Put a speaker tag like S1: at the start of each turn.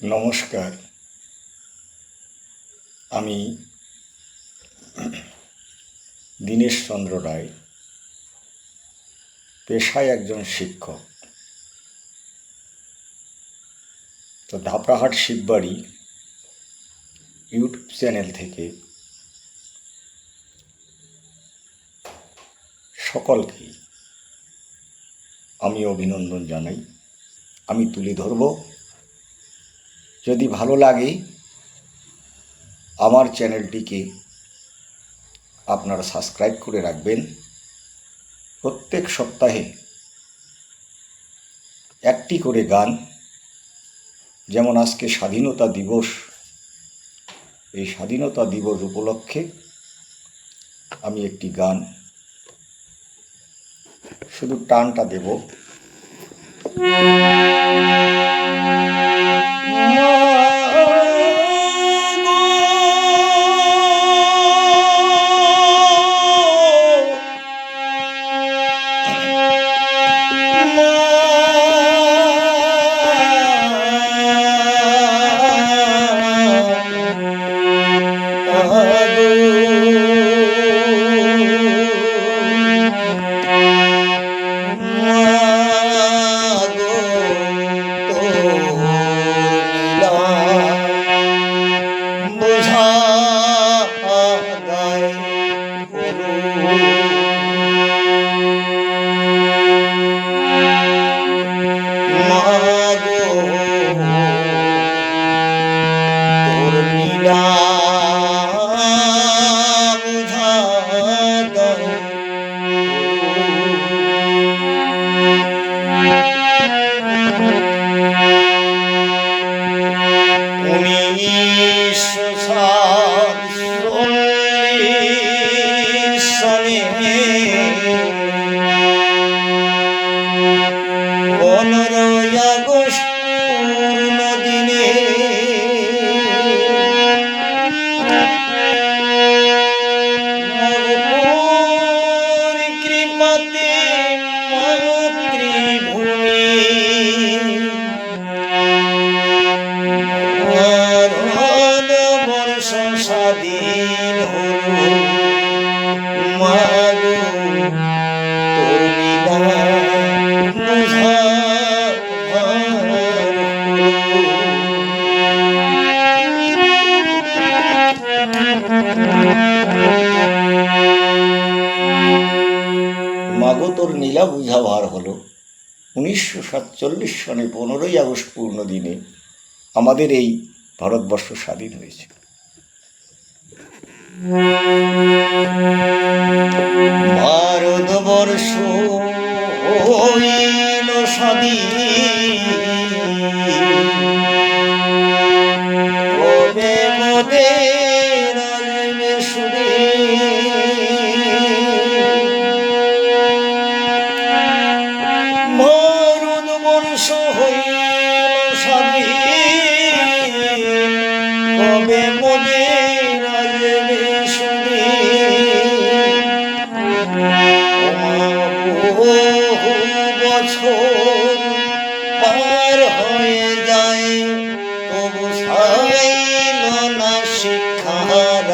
S1: নমস্কার। আমি দীনেশ চন্দ্র রায়, পেশায় একজন শিক্ষক। তো ধাপড়াহাট শিববাড়ি ইউটিউব চ্যানেল থেকে সকলকে আমি অভিনন্দন জানাই। আমি তুলে ধরব যদি ভালো লাগে, আমার চ্যানেলটিকে আপনারা সাবস্ক্রাইব করে রাখবেন। প্রত্যেক সপ্তাহে একটি করে গান, যেমন আজকে স্বাধীনতা দিবস, এই স্বাধীনতা দিবস উপলক্ষে আমি একটি গান শুধু টানটা দেব। উনিশশো মাগো তোর নীলা বুঝাভার হলো। উনিশশো সাতচল্লিশ সনে পনেরোই আগস্ট পূর্ণ দিনে আমাদের এই ভারতবর্ষ স্বাধীন হয়েছে। ভারতবর্ষ স্বাধীন। যখন পার হয়ে যায়। তবু সারাইল না শিক্ষার